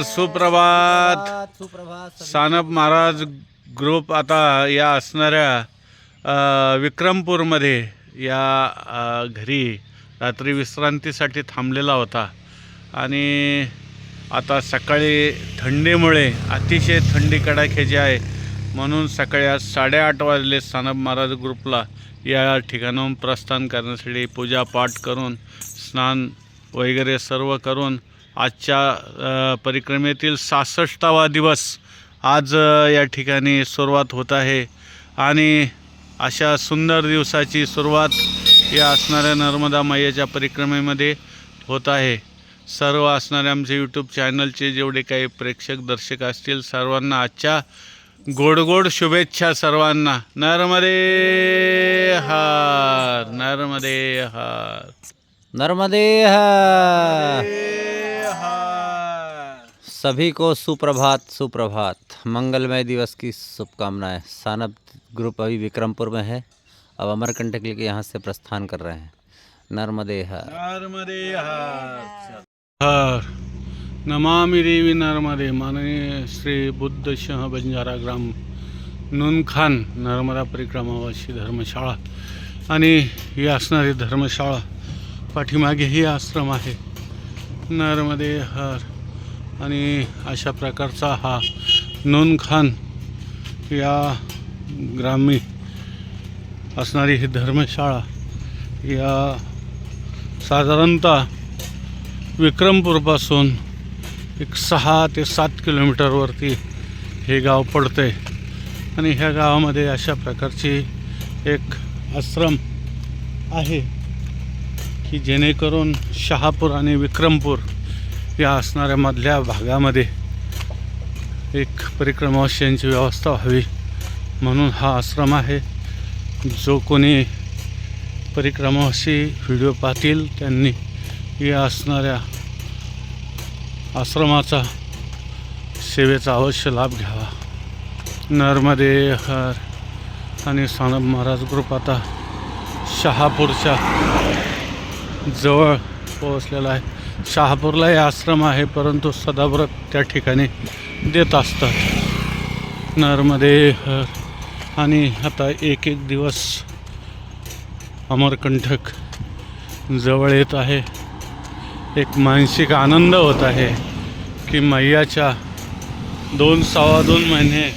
हर सुप्रभात. सुप्रभात सानप महाराज ग्रुप आता या असणाऱ्या विक्रमपूरमध्ये या घरी रात्री विश्रांतीसाठी थांबलेला होता. आणि आता सकाळी थंडीमुळे अतिशय थंडी कडाक्याची आहे. म्हणून सकाळी आज साडेआठ वाजले सानप महाराज ग्रुपला या ठिकाणाहून प्रस्थान करण्यासाठी पूजापाठ करून स्नान वगैरे सर्व करून आजच्या परिक्रमेतील सहासष्टावा दिवस आज या ठिकाणी सुरुवात होत आहे. आणि अशा सुंदर दिवसाची सुरुवात या असणाऱ्या नर्मदा मैयाच्या परिक्रमेमध्ये होत आहे. सर्व असणारे आमचे यूट्यूब चॅनलचे जेवढे काही प्रेक्षक दर्शक असतील सर्वांना आजच्या गोड गोड शुभेच्छा सर्वांना. नर्मदे हार नर्मदे हार. नर्मदे हार. सभी को सुप्रभात सुप्रभात। मंगलमय दिवस की शुभकामनाएँ। सानब ग्रुप अभी विक्रमपुर में है। अब अमरकंटक लेके यहाँ से प्रस्थान कर रहे हैं। नर्मदे नमामि देवी नर्मदे। माननीय श्री बुद्ध शह बंजारा ग्राम नून खान नर्मदा परिक्रमावासी ही असणारी धर्मशाळा पाठीमागे ही आश्रम आहे। पार्टनरमध्ये हर आणि अशा प्रकारचा हा नुनखान या ग्रामी असणारी ही धर्मशाळा या साधारणतः विक्रमपूरपासून एक सहा ते सात किलोमीटरवरती हे गाव पडते आणि ह्या गावामध्ये अशा प्रकारची एक आश्रम आहे. की जेणेकरून शहापूर आणि विक्रमपूर या असणाऱ्या मधल्या भागामध्ये एक परिक्रमावश्यांची व्यवस्था व्हावी म्हणून हा आश्रम आहे. जो कोणी परिक्रमाशी व्हिडिओ पाहतील त्यांनी या असणाऱ्या आश्रमाचा सेवेचा अवश्य लाभ घ्यावा. नर्मदे हर आणि सानब महाराज ग्रुप आता शहापूरच्या जवळ पोहोचलेला आहे. शहापूरला हे आश्रम आहे परंतु सदाव्रत त्या ठिकाणी देत असतात. नर्मदे आणि आता एक एक दिवस अमरकंठक जवळ येत आहे. एक मानसिक आनंद होत आहे की मैयाच्या दोन सव्वा दोन महिने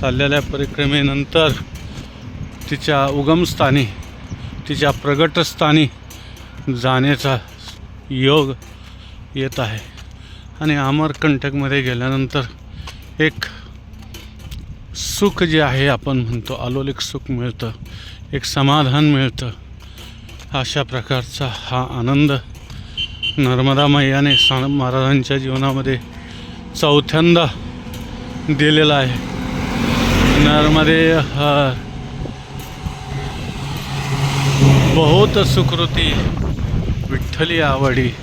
चाललेल्या परिक्रमेनंतर तिच्या उगमस्थानी तिच्या प्रगटस्थानी जाण्याचा योग येत आहे. आणि अमरकंटकमध्ये गेल्यानंतर एक सुख जे आहे आपण म्हणतो अलोलिक सुख मिळतं एक समाधान मिळतं. अशा प्रकारचा हा आनंद नर्मदा मैयाने सण महाराजांच्या जीवनामध्ये चौथ्यांदा दिलेला आहे. नर्मदे बहुत सुकृती. विठ्ठली आवडी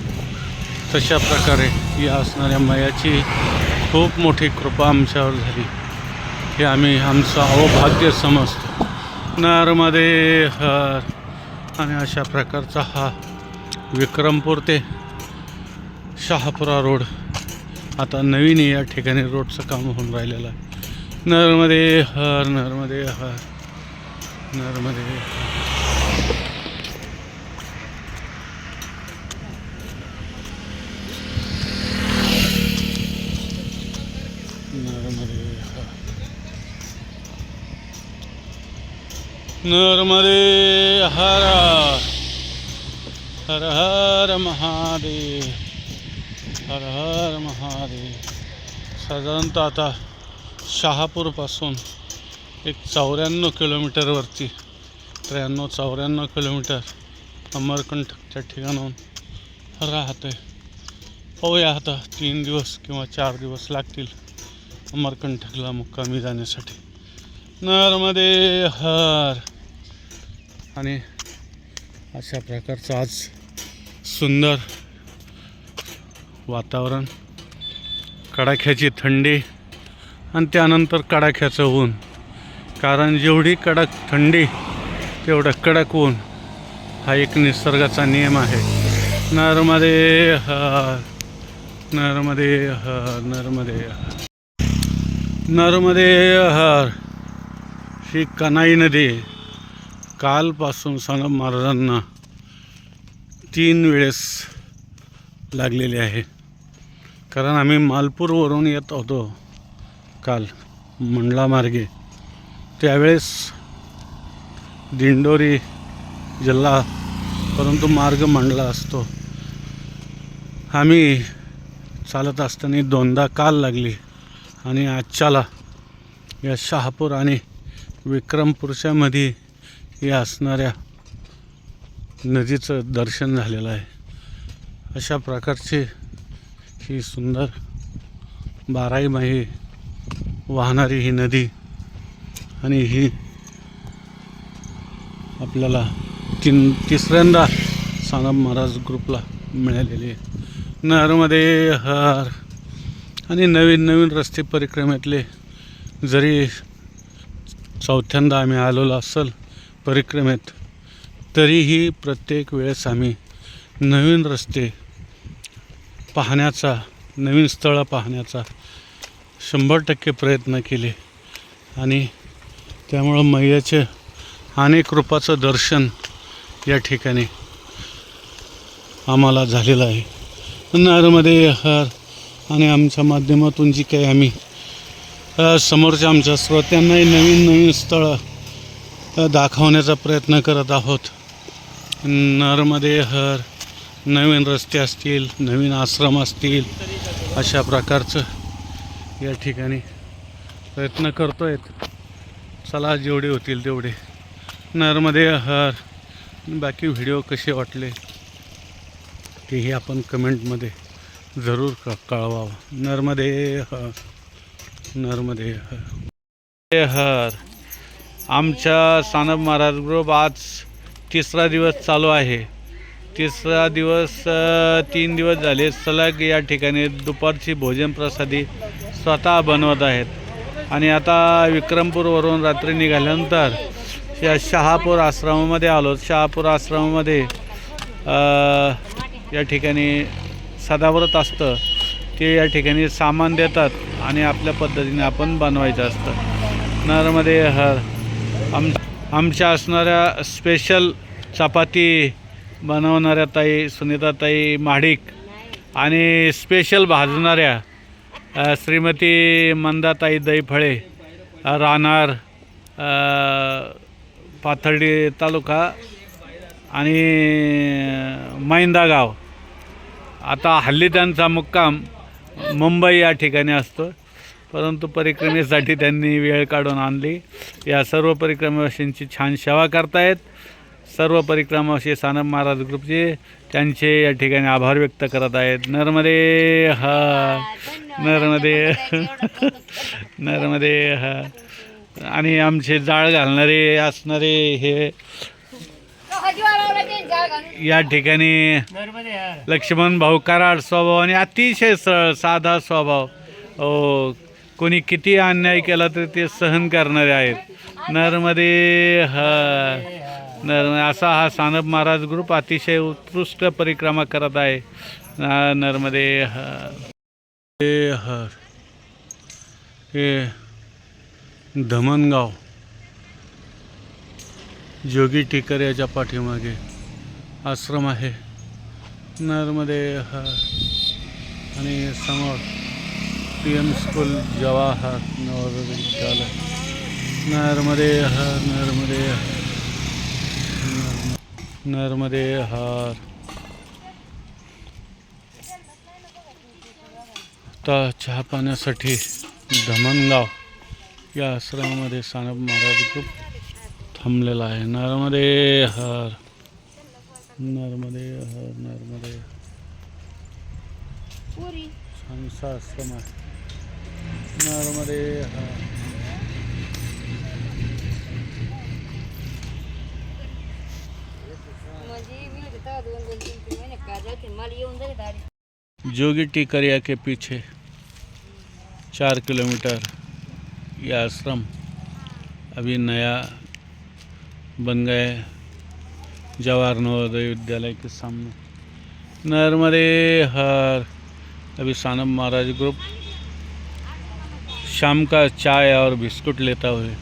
तशा प्रकारे या असणाऱ्या मयाची खूप मोठी कृपा आमच्यावर झाली. हे आम्ही आमचं अवभाग्य समजतो. नर्मदे हर. आणि अशा प्रकारचा हा विक्रमपूर ते शहापुरा रोड. आता नवीन या ठिकाणी रोडचं काम होऊन राहिलेलं आहे. नर्मदे हर नर्मदे हर. नर्मदे हर. नर्मदे हर हर हर महादेव हर हर महादेव. साधारणतः आता शहापूरपासून एक चौऱ्याण्णव किलोमीटरवरती त्र्याण्णव चौऱ्याण्णव किलोमीटर अमरकंठकच्या ठिकाणाहून राहते पाहूया आता तीन दिवस किंवा चार दिवस लागतील. अमरकंठकला मुक्कामी जाण्यासाठी. नर्मदे हर. आणि अशा प्रकारचं आज सुंदर वातावरण. कडाख्याची थंडी आणि त्यानंतर कडाख्याचं ऊन. कारण जेवढी कडक थंडी तेवढं कडक ऊन हा एक निसर्गाचा नियम आहे. नर्मदे हर. नर्मदे हर. नर्मदे हर. नर्मदे हर ही कनाई नदी. कालपासून संगम महाराजांना तीन वेळेस लागलेली आहे. कारण आम्ही मालपूरवरून येत होतो काल मंडला मार्गे. त्यावेळेस दिंडोरी जिल्हा परंतु मार्ग मंडला असतो. आम्ही चालत असताना दोनदा काल लागली. आणि आजच्याला या शहापूर आणि विक्रमपूरच्यामध्ये या असणाऱ्या नदीचं दर्शन झालेलं आहे. अशा प्रकारची ही सुंदर बाराही माही वाहणारी ही नदी आणि ही आपल्याला तीन तिसऱ्यांदा सानप महाराज ग्रुपला मिळालेली आहे. नरमध्ये हर आणि नवीन नवीन रस्ते परिक्रमेतले जरी चौथ्यांदा आम्ही आलेलो असेल परिक्रमेत तरीही प्रत्येक वेळेस आम्ही नवीन रस्ते पाहण्याचा नवीन स्थळं पाहण्याचा शंभर टक्के प्रयत्न केले. आणि त्यामुळं मैयाचे अनेक रूपाचं दर्शन या ठिकाणी आम्हाला झालेलं आहे. नारमध्ये हर आणि आमच्या माध्यमातून जी काही आम्ही समोरच्या आमच्या श्रोत्यांनाही नवीन नवीन स्थळं दाखवण्याचा प्रयत्न करत आहोत. नरमध्ये हर नवीन रस्ते असतील नवीन आश्रम असतील अशा प्रकारचं या ठिकाणी प्रयत्न करतो आहेत चला जेवढे होतील तेवढे. नरमध्ये हर बाकी व्हिडिओ कसे वाटले तेही आपण कमेंटमध्ये जरूर क कळवावं. नर्मदे हर नर्मदे हर हर. आमच्या सानप महाराज ग्रुप आज तिसरा दिवस चालू आहे. तिसरा दिवस तीन दिवस झाले. सलग या ठिकाणी दुपारची भोजन प्रसादी स्वतः बनवत आहेत. आणि आता विक्रमपूरवरून रात्री निघाल्यानंतर या शहापूर आश्रमामध्ये आलो. शहापूर आश्रमामध्ये या ठिकाणी सदाव्रत असतं ते या ठिकाणी सामान देतात आणि आपल्या पद्धतीने आपण बनवायचं असतं. नरमध्ये हर आम आमच्या असणाऱ्या स्पेशल चपाती बनवणाऱ्या ताई सुनीताताई माडिक आणि स्पेशल भाजणाऱ्या श्रीमती मंदाताई दहीफळे राहणार पाथर्डी तालुका आणि मैंदा गाव. आता हल्ली त्यांचा मुक्काम मुंबई या ठिकाणी असतो. परंतु परिक्रमेसाठी त्यांनी वेळ काढून आणली. या सर्व परिक्रमावासींची छान सेवा करतायत. सर्व परिक्रमावासी सानप महाराज ग्रुपचे त्यांचे या ठिकाणी आभार व्यक्त करत आहेत. नर्मदे हा नर्मदे नर्मदे हा. आणि आमचे जाळ घालणारे असणारे हे या ठिकाणी लक्ष्मण भाऊ कराड स्वभाव आणि अतिशय सरळ साधा स्वभाव. हो कोणी किती अन्याय केला तरी ते सहन करणारे आहेत. नर्मदे ह. नर असा हा सानप महाराज ग्रुप अतिशय उत्कृष्ट परिक्रमा करत आहे. नर्मदे ह हे. हे धमनगाव. जोगी टिकर याच्या पाठीमागे. आश्रम आहे. नरमध्ये आणि समोर P M school Jawahar Navodaya Vidyalaya नरमध्ये हा. नरमध्ये नरमध्ये हार आता चहा पाण्यासाठी धमनगाव या आश्रमामध्ये सानप महाराज खूप थांबलेला आहे. नरमध्ये हर नर्मदे हर नर्मदे। छानसा आश्रम आहे नर्मदे हर। म्हणजे मी होते तेव्हा दोन दोन तीन तीन महिने काय जाते मला येऊन जाते दारी जोगी टिकरिया के पीछे चार किलोमीटर ये आश्रम अभी नया बन गए। जवाहर नवोदय विद्यालय के सामने। नर्मदे हर। अभी सानब महाराज ग्रुप शाम का चाय और बिस्कुट लेता हुए।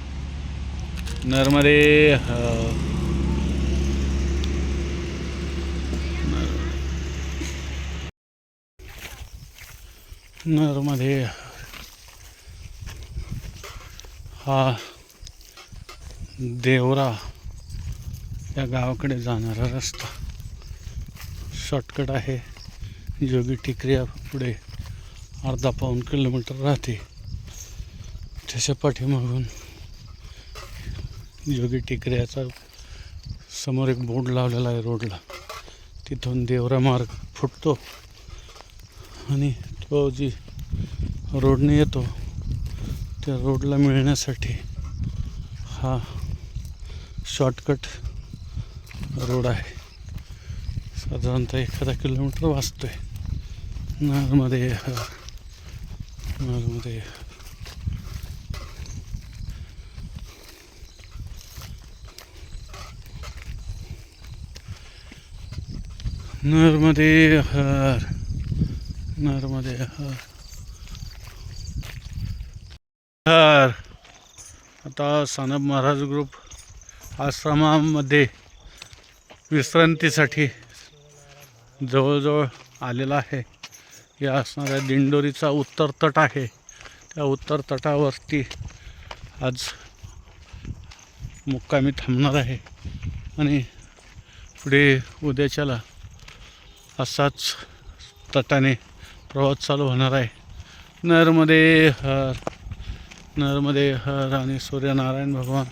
नर्मदे अ, नर्मदे हा। देवरा। या गावाकडे जाणारा रस्ता. शॉर्टकट आहे. जोगी टिकऱ्या पुढे अर्धा पाऊण किलोमीटर राहते. त्याच्या पाठीमागून जोगी टिकऱ्याचा समोर एक बोर्ड लावलेला आहे रोडला. तिथून देवरा मार्ग फुटतो आणि तो जी रोडने येतो त्या रोडला मिळण्यासाठी हा शॉर्टकट रोड आहे. साधारणतः एखादा किलोमीटर वाचतोय. नागमध्ये नागमध्ये नरमध्ये हर. नर्मदे हर. हर. आता सानप महाराज ग्रुप आश्रमामध्ये विश्रांतीसाठी जवळजवळ आलेला आहे. या असणाऱ्या दिंडोरीचा उत्तर तट आहे. त्या उत्तर तटावरती आज मुक्कामी थांबणार आहे. आणि पुढे उद्याच्याला असाच तटाने प्रवास चालू होणार आहे. नरमध्ये हर नरमध्ये हर आणि सूर्यनारायण भगवान.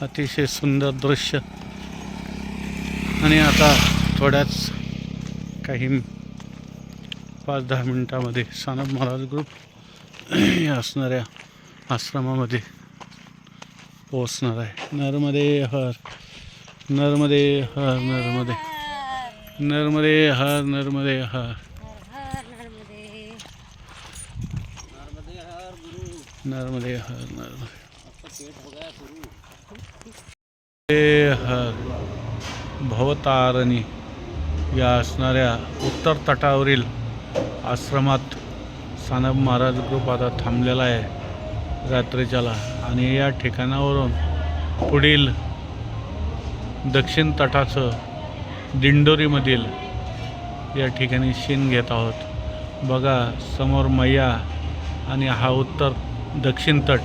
अतिशय सुंदर दृश्य. आणि आता थोड्याच काही पाच दहा मिनटामध्ये सानप महाराज ग्रुप या असणाऱ्या आश्रमामध्ये पोहोचणार आहे. नर्मदे हर नर्मदे हर नर्मदे नर्मदे हर नर्मदे हर. हर नर्मदे हर. नर्मदे हर. भवतारणी या असणाऱ्या उत्तर तटावरील आश्रमात सानप महाराज ग्रुप आता थांबलेला आहे रात्रीच्याला. आणि या ठिकाणावरून पुढील दक्षिण तटाचं दिंडोरीमधील या ठिकाणी शीन घेत आहोत. बघा समोर मैया आणि हा उत्तर दक्षिण तट.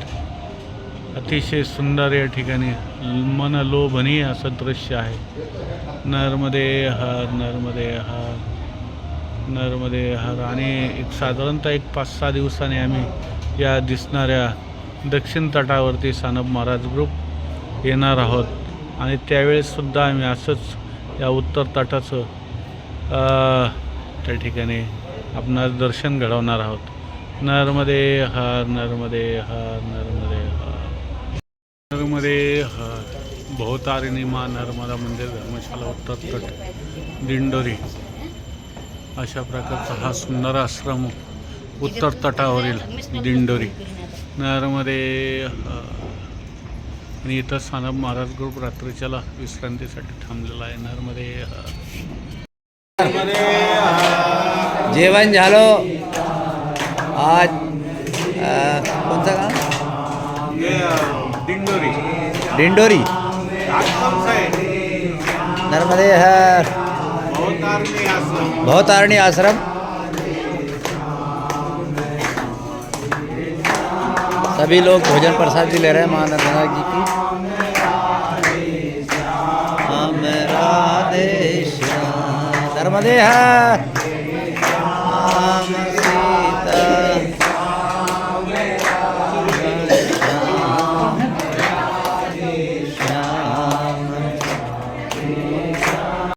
अतिशय सुंदर या ठिकाणी मन लोभनीय असं दृश्य आहे. नर्मदे हर नर्मदे हर नर्मदे हर. आणि एक साधारणतः एक पाच सहा दिवसांनी आम्ही या दिसणाऱ्या दक्षिण तटावरती सानप महाराज ग्रुप येणार आहोत. आणि त्यावेळेससुद्धा आम्ही असंच या उत्तर तटाचं त्या ठिकाणी आपणास दर्शन घडवणार आहोत. नर्मदे हर नर्मदे हर नर्मदे हर भोवतारिणी मा नर्मदा मंदिर धर्मशाला उत्तर तट दिंडोरी. अशा प्रकारचा हा सुंदर आश्रम उत्तर तटावरील दिंडोरी. नरमध्ये हर आणि इथं सानप महाराज ग्रुप रात्रीच्याला विश्रांतीसाठी थांबलेला आहे. नरमध्ये हर जेवण झालं. आज कोणतं गाव? दिंडोरी. दिंडोरी नर्मदे हर। भवतारणी आश्रम। सभी लोग भोजन प्रसाद भी ले रहे हैं, माँ नर्मदा जी की। देश, नर्मदे हर।